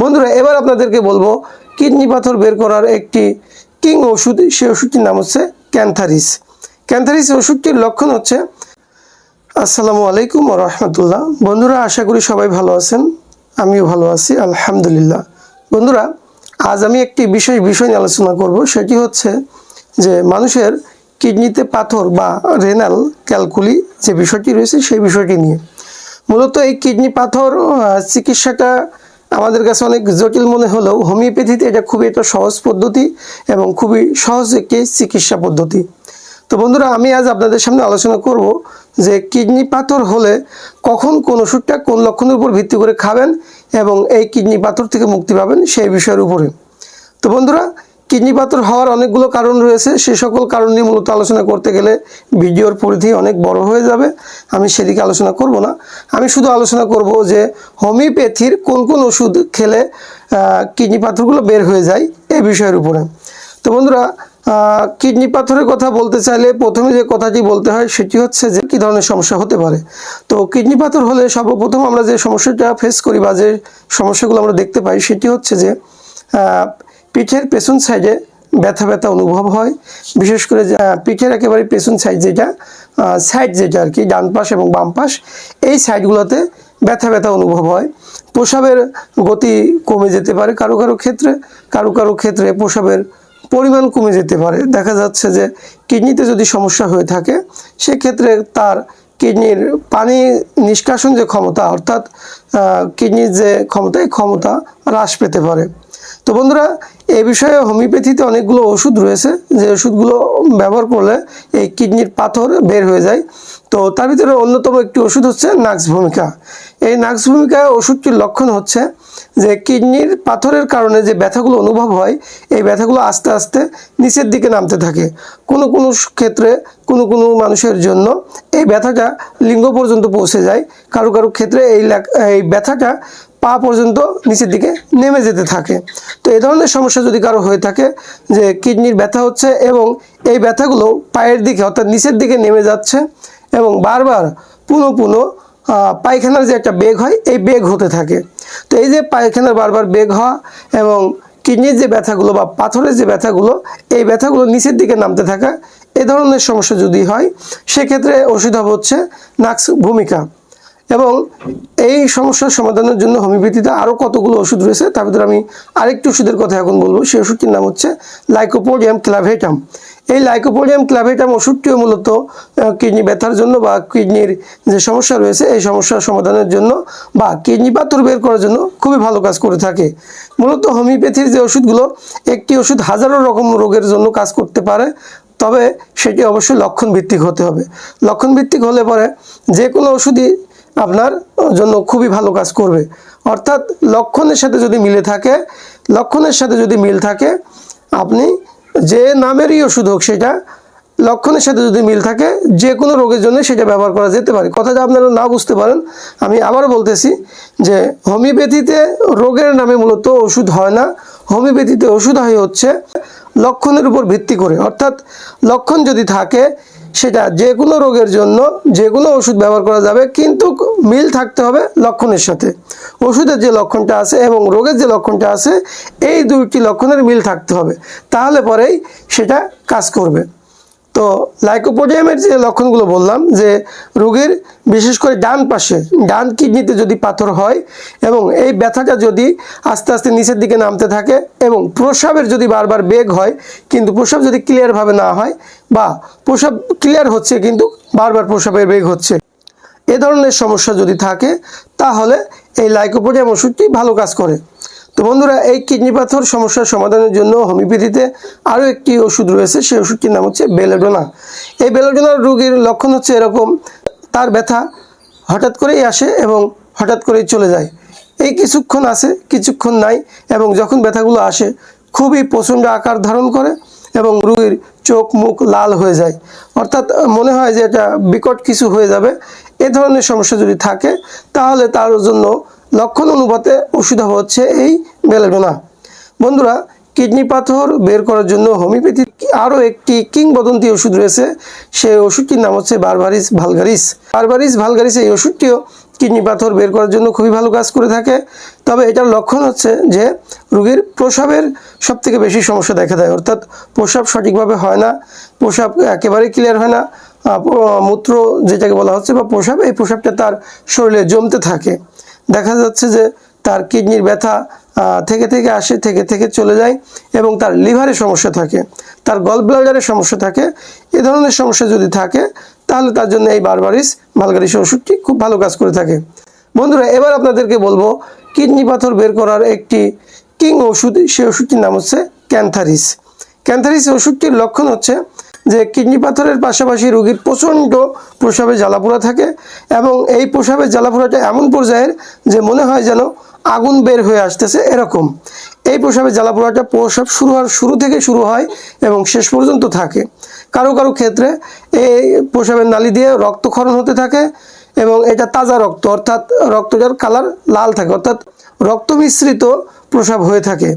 বন্ধুরা, এবার আপনাদেরকে বলব, কিডনি পাথর বের করার একটি কিং ওষুধ সেই ওষুধটির নাম হচ্ছে ক্যান্থারিস। ক্যান্থারিস ওষুধটির লক্ষণ হচ্ছে, আসসালামু আলাইকুম রহমতুল্লাহ। বন্ধুরা, আশা করি সবাই ভালো আছেন, আমিও ভালো আছি, আলহামদুলিল্লাহ। বন্ধুরা, আজ আমি একটি বিশেষ বিষয় নিয়ে আলোচনা করব, সেটি হচ্ছে যে মানুষের কিডনিতে পাথর বা রেনাল ক্যালকুলি যে বিষয়টি রয়েছে, সেই বিষয়টি নিয়ে। মূলত এই কিডনি পাথর চিকিৎসাটা আমাদের কাছে অনেক জটিল মনে হলেও হোমিওপ্যাথিতে এটা খুবই একটা সহজ পদ্ধতি এবং খুবই সহজ একটি চিকিৎসা পদ্ধতি। তো বন্ধুরা, আমি আজ আপনাদের সামনে আলোচনা করব যে কিডনি পাথর হলে কখন কোন ওষুধটা কোন লক্ষণের উপর ভিত্তি করে খাবেন এবং এই কিডনি পাথর থেকে মুক্তি পাবেন সেই বিষয়ের উপরে। তো বন্ধুরা কিডনি পাথর হওয়ার অনেকগুলো কারণ রয়েছে। সে সকল কারণ নিয়ে মূলত আলোচনা করতে গেলে ভিডিওর পরিধি অনেক বড় হয়ে যাবে। আমি সেদিকে আলোচনা করব না। আমি শুধু আলোচনা করব যে হোমিওপ্যাথির কোন কোন ওষুধ খেলে কিডনি পাথরগুলো বের হয়ে যায় এই বিষয়ের উপরে। তো বন্ধুরা কিডনি পাথরের কথা বলতে চাইলে প্রথমে যে কথাটি বলতে হয় সেটি হচ্ছে যে কী ধরনের সমস্যা হতে পারে। তো কিডনি পাথর হলে সর্বপ্রথম আমরা যে সমস্যাটা ফেস করি বা যে সমস্যাগুলো আমরা দেখতে পাই সেটি হচ্ছে যে পিঠের পেছন সাইডে ব্যথা ব্যথা অনুভব হয়। বিশেষ করে পিঠের একেবারে পেছন সাইড যেটা সাইড যেটা আর কি, ডান পাশ এবং বাম পাশ, এই সাইডগুলোতে ব্যথা ব্যথা অনুভব হয়। প্রসাবের গতি কমে যেতে পারে কারও কারও ক্ষেত্রে, কারও কারও ক্ষেত্রে প্রসাবের পরিমাণ কমে যেতে পারে। দেখা যাচ্ছে যে, কিডনিতে যদি সমস্যা হয়ে থাকে, সেক্ষেত্রে তার কিডনির পানি নিষ্কাশন যে ক্ষমতা, অর্থাৎ কিডনির যে ক্ষমতা, এই ক্ষমতা হ্রাস পেতে পারে। তো বন্ধুরা এই বিষয়ে হোমিওপ্যাথিতে অনেকগুলো ওষুধ রয়েছে। যে ওষুধগুলো ব্যবহার করলে এই কিডনির পাথর বের হয়ে যায়। তো তার ভিতরে অন্যতম একটি ওষুধ হচ্ছে নাক্স ভূমিকা। এই নাক্স ভূমিকা ওষুধটির লক্ষণ হচ্ছে যে কিডনির পাথরের কারণে যে ব্যথাগুলো অনুভব হয়, এই ব্যথাগুলো আস্তে আস্তে নিচের দিকে নামতে থাকে। কোনো কোনো ক্ষেত্রে কোনো কোনো মানুষের জন্য এই ব্যথাটা লিঙ্গ পর্যন্ত পৌঁছে যায়। কারও কারও ক্ষেত্রে এই এই ব্যথাটা পা পর্যন্ত নিচের দিকে নেমে যেতে থাকে। তো এই ধরনের সমস্যা যদি কারও হয়ে থাকে, যে কিডনির ব্যথা হচ্ছে এবং এই ব্যথাগুলো পায়ের দিকে অর্থাৎ নিচের দিকে নেমে যাচ্ছে এবং বারবার পুনঃ পুনঃ পায়খানার যে একটা বেগ হয়, এই বেগ হতে থাকে। তো এই যে পায়খানার বারবার বেগ হওয়া এবং কিডনির যে ব্যথাগুলো বা পাথরের যে ব্যথাগুলো, এই ব্যথাগুলো নিচের দিকে নামতে থাকা, এ ধরনের সমস্যা যদি হয়, সেক্ষেত্রে ওষুধ হচ্ছে নাক্স ভূমিকা। এবং এই সমস্যার সমাধানের জন্য হোমিওপ্যাথিতে আরও কতগুলো ওষুধ রয়েছে, তার ভিতরে আমি আরেকটি ওষুধের কথা এখন বলব। সেই ওষুধটির নাম হচ্ছে লাইকোপোডিয়াম ক্লাভেটাম এই লাইকোপোডিয়াম ক্লাভেটাম ওষুধটিও মূলত কিডনি ব্যথার জন্য বা কিডনির যে সমস্যা রয়েছে, এই সমস্যার সমাধানের জন্য বা কিডনি পাথর বের করার জন্য খুবই ভালো কাজ করে থাকে। মূলত হোমিওপ্যাথির যে ওষুধগুলো, একটি ওষুধ হাজারো রকম রোগের জন্য কাজ করতে পারে, তবে সেটি অবশ্যই লক্ষণ ভিত্তিক হতে হবে। লক্ষণ ভিত্তিক হলে পরে যে কোনো ওষুধই আপনার জন্য খুবই ভালো কাজ করবে। অর্থাৎ লক্ষণের সাথে যদি মিলে থাকে, লক্ষণের সাথে যদি মিল থাকে, আপনি যে নামেরই ওষুধ হোক সেটা, লক্ষণের সাথে যদি মিল থাকে, যে কোনো রোগের জন্য সেটা ব্যবহার করা যেতে পারে। কথা কথাটা আপনারা না বুঝতে পারেন, আমি আবারও বলতেছি যে হোমিওপ্যাথিতে রোগের নামে মূলত ওষুধ হয় না। হোমিওপ্যাথিতে ওষুধ হয় হচ্ছে লক্ষণের উপর ভিত্তি করে। অর্থাৎ লক্ষণ যদি থাকে সেটা যে কোনো রোগের জন্য যে কোনো ওষুধ ব্যবহার করা যাবে, কিন্তু মিল থাকতে হবে লক্ষণের সাথে। ওষুধের যে লক্ষণটা আছে এবং রোগের যে লক্ষণটা আছে, এই দুইটি লক্ষণের মিল থাকতে হবে। তাহলে পরেই সেটা কাজ করবে। তো লাইকোপোডিয়ামের যে লক্ষণগুলো বললাম, যে রোগীর বিশেষ করে ডান পাশে, ডান কিডনিতে যদি পাথর হয় এবং এই ব্যথাটা যদি আস্তে আস্তে নিচের দিকে নামতে থাকে এবং প্রস্রাবের যদি বারবার বেগ হয়, কিন্তু প্রস্রাব যদি ক্লিয়ারভাবে না হয় বা প্রস্রাব ক্লিয়ার হচ্ছে কিন্তু বারবার প্রস্রাবের বেগ হচ্ছে, এ ধরনের সমস্যা যদি থাকে, তাহলে এই লাইকোপোডিয়াম ওষুধটি ভালো কাজ করে। তো বন্ধুরা, এই কিডনি পাথর সমস্যার সমাধানের জন্য হোমিওপ্যাথিতে আরও একটি ওষুধ রয়েছে। সেই ওষুধটির নাম হচ্ছে বেলোডোনা। এই বেলোডোনার রোগীর লক্ষণ হচ্ছে এরকম, তার ব্যথা হঠাৎ করেই আসে এবং হঠাৎ করেই চলে যায়। এই কিছুক্ষণ আসে কিছুক্ষণ নাই এবং যখন ব্যথাগুলো আসে, খুবই প্রচণ্ড আকার ধারণ করে এবং রুগীর চোখ মুখ লাল হয়ে যায়। অর্থাৎ মনে হয় যে এটা বিকট কিছু হয়ে যাবে। এ ধরনের সমস্যা যদি থাকে, তাহলে তার জন্য লক্ষণ অনুপাতে ওষুধ হচ্ছে এই বেলেডোনা বন্ধুরা, কিডনি পাথর বের করার জন্য হোমিওপ্যাথি আরও একটি কিংবদন্তি ওষুধ রয়েছে। সেই ওষুধটির নাম হচ্ছে বারবারিস ভালগারিস। বারবারিস ভালগারিস এই ওষুধটিও কিডনি পাথর বের করার জন্য খুবই ভালো কাজ করে থাকে। তবে এটার লক্ষণ হচ্ছে যে, রোগীর প্রসাবের সব থেকে বেশি সমস্যা দেখা দেয়। অর্থাৎ প্রসাব সঠিকভাবে হয় না, প্রসাব একেবারেই ক্লিয়ার হয় না। মূত্র যেটাকে বলা হচ্ছে বা প্রসাব, এই প্রসাবটা তার শরীরে জমতে থাকে। দেখা যাচ্ছে যে তার কিডনির ব্যথা থেকে থেকে আসে, থেকে থেকে চলে যায় এবং তার লিভারের সমস্যা থাকে, তার গল ব্লাডারের সমস্যা থাকে। এ ধরনের সমস্যা যদি থাকে, তাহলে তার জন্য এই বারবারিস ভালগারিস ওষুধটি খুব ভালো কাজ করে থাকে। বন্ধুরা, এবার আপনাদেরকে বলব, কিডনি পাথর বের করার একটি কিং ওষুধ সেই ওষুধটির নাম হচ্ছে ক্যান্থারিস। ক্যান্থারিস ওষুধটির লক্ষণ হচ্ছে যে কিডনি পাথরের পাশাপাশি রোগীর প্রচণ্ড প্রসাবে জ্বালাপোড়া থাকে এবং এই প্রসাবের জ্বালাপোড়াটা এমন পর্যায়ের যে মনে হয় যেন আগুন বের হয়ে আসতেছে এরকম। এই প্রসাবের জ্বালাপোড়াটা প্রসাব শুরু হওয়ার শুরু থেকে শুরু হয় এবং শেষ পর্যন্ত থাকে। কারও কারও ক্ষেত্রে এই প্রসাবের নালি দিয়ে রক্তক্ষরণ হতে থাকে এবং এটা তাজা রক্ত, অর্থাৎ রক্তটার কালার লাল থাকে, অর্থাৎ রক্ত মিশ্রিত প্রসাব হয়ে থাকে।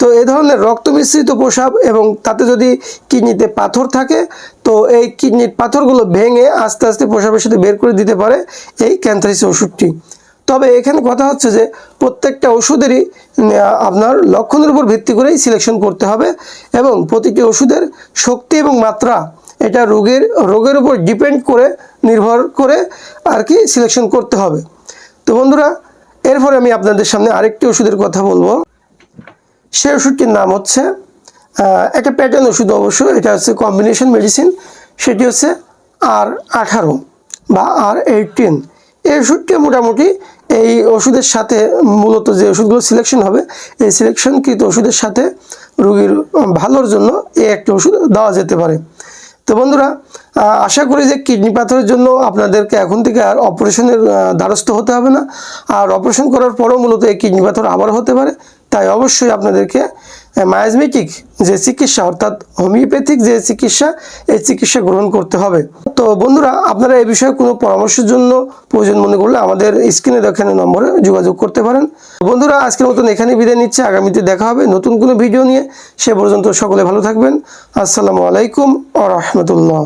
তো এই ধরনের রক্ত মিশ্রিত প্রসাব এবং তাতে যদি কিডনিতে পাথর থাকে, তো এই কিডনির পাথরগুলো ভেঙে আস্তে আস্তে প্রসাবের সাথে বের করে দিতে পারে এই ক্যান্সারিস ওষুধটি। তবে এখানে কথা হচ্ছে যে, প্রত্যেকটা ওষুধেরই আপনার লক্ষণের উপর ভিত্তি করেই সিলেকশন করতে হবে এবং প্রতিটি ওষুধের শক্তি এবং মাত্রা এটা রোগের রোগের উপর ডিপেন্ড করে, নির্ভর করে আর কি সিলেকশন করতে হবে। তো বন্ধুরা এরপরে আমি আপনাদের সামনে আরেকটি ওষুধের কথা বলব। সেই ওষুধটির নাম হচ্ছে একটা প্যাটার্ন ওষুধ অবশ্য এটা হচ্ছে কম্বিনেশন মেডিসিন সেটি হচ্ছে আর আঠারো বা আর এইটিন এই ওষুধটি মোটামুটি এই ওষুধের সাথে মূলত যে ওষুধগুলো সিলেকশন হবে, এই সিলেকশনকৃত ওষুধের সাথে রোগীর ভালোর জন্য এই একটি ওষুধ দেওয়া যেতে পারে। তো বন্ধুরা আশা করি যে কিডনি পাথরের জন্য আপনাদেরকে এখন থেকে আর অপারেশনের দ্বারস্থ হতে হবে না। আর অপারেশন করার পরও মূলত এই কিডনি পাথর আবার হতে পারে। তাই অবশ্যই আপনাদেরকে মায়াজমেটিক যে চিকিৎসা, অর্থাৎ হোমিওপ্যাথিক যে চিকিৎসা, এই চিকিৎসা গ্রহণ করতে হবে। তো বন্ধুরা, আপনারা এ বিষয়ে কোনো পরামর্শের জন্য প্রয়োজন মনে করলে আমাদের স্ক্রিনে দেখানো নম্বরে যোগাযোগ করতে পারেন। বন্ধুরা, আজকের মতন এখানে বিদায় নিচ্ছে। আগামীতে দেখা হবে নতুন কোনো ভিডিও নিয়ে। সে পর্যন্ত সকলে ভালো থাকবেন। আসসালামু আলাইকুম আ রহমতুল্লাহ।